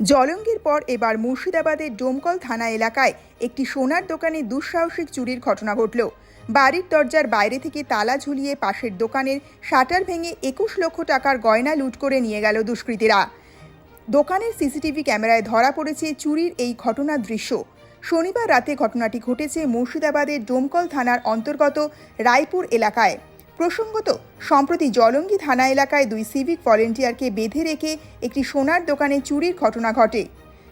জলঙ্গির পর এবার মুর্শিদাবাদের ডোমকল থানা এলাকায় একটি সোনার দোকানে দুঃসাহসিক চুরির ঘটনা ঘটল। বাড়ির দরজার বাইরে থেকে তালা ঝুলিয়ে পাশের দোকানের শাটার ভেঙে একুশ লক্ষ টাকার গয়না লুট করে নিয়ে গেল দুষ্কৃতীরা। দোকানের সিসিটিভি ক্যামেরায় ধরা পড়েছে চুরির এই ঘটনার দৃশ্য। শনিবার রাতে ঘটনাটি ঘটেছে মুর্শিদাবাদের ডোমকল থানার অন্তর্গত রায়পুর এলাকায়। প্রসঙ্গত, সম্প্রতি জলঙ্গি থানা এলাকায় দুই সিভিক ভলেন্টিয়ারকে বেঁধে রেখে একটি সোনার দোকানে চুরির ঘটনা ঘটে।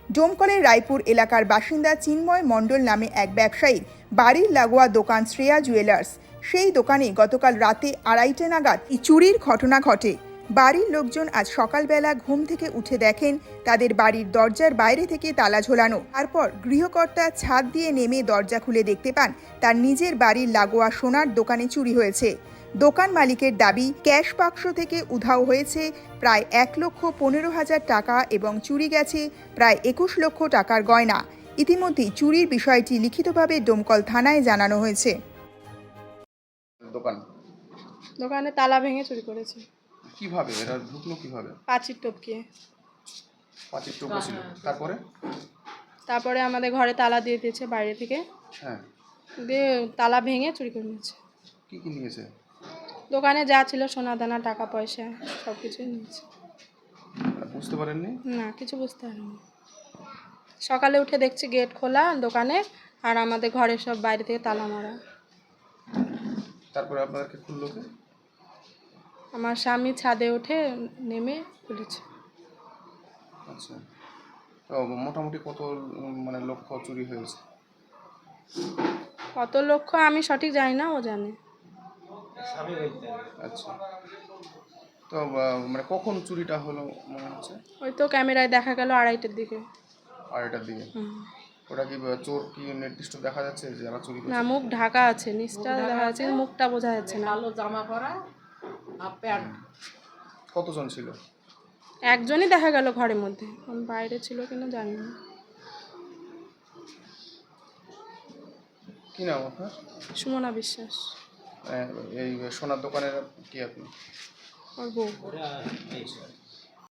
ডোমকলের রায়পুর এলাকার বাসিন্দা চিন্ময় মণ্ডল নামে এক ব্যবসায়ীর বাড়ির লাগোয়া দোকান শ্রেয়া জুয়েলার্স। সেই দোকানে গতকাল রাতে আড়াইটে নাগাদ চুরির ঘটনা ঘটে। বাড়ির লোকজন আজ সকালবেলা ঘুম থেকে উঠে দেখেন তাদের বাড়ির দরজার বাইরে থেকে তালা ঝোলানো। তারপর গৃহকর্তা ছাদ দিয়ে নেমে দরজা খুলে দেখতে পান তার নিজের বাড়ির লাগোয়া সোনার দোকানে চুরি হয়েছে। দোকান মালিকের দাবি ক্যাশ বাক্স থেকে উধাও হয়েছে প্রায় এক লক্ষ পনেরো হাজার টাকা এবং চুরি গেছে প্রায় একুশ লক্ষ টাকার গয়না। ইতিমধ্যেই চুরির বিষয়টি লিখিতভাবে ডোমকল থানায় জানানো হয়েছে। দোকান। দোকানে তালা ভেঙে চুরি করেছে। কীভাবে? এরা ঢুকলো কীভাবে? পাঁচির টপকিয়ে পাঁচির টোকা ছিল। তারপরে? তারপরে আমাদের ঘরে তালা দিয়ে দিয়েছে বাইরে থেকে। হ্যাঁ। দিয়ে তালা ভেঙে চুরি করে নিয়েছে। কি কি নিয়েছে? দোকানে যা ছিল সোনা দানা টাকা পয়সা সব কিছুই নিয়েছে। বুঝতে পারেননি? না কিছু বুঝতে পারিনি। সকালে উঠে দেখছি গেট খোলা দোকানে আর আমাদের ঘরের সব বাইরে থেকে তালা মারা। তারপরে আপনাদেরকে খুললো কে? আমার স্বামী ছাদে উঠে নেমে খুলেছে। আচ্ছা। তো মোটামুটি কত মানে লক্ষ্য চুরি হয়েছে? কত লক্ষ্য আমি সঠিক জানি না ও জানে। আচ্ছা। তো মানে কখন চুরিটা হলো মনে হচ্ছে? ওই তো ক্যামেরায় দেখা গেল আড়াইটের দিকে। আড়াইটার দিকে? ওটা কি চোর কি নির্দিষ্ট দেখা যাচ্ছে যারা চুরি না মুখ ঢাকা আছে নিচটা দেখা যাচ্ছে মুখটা বোঝা যাচ্ছে না। কালো জামা পরা আর প্যান্ট। কতজন ছিল? একজনই দেখা গেল ঘরের মধ্যে। এখন বাইরে ছিল কিনা জানি না। কি নাম আপনার? সুমনা বিশ্বাস। এই সোনার দোকানের কি আপনি?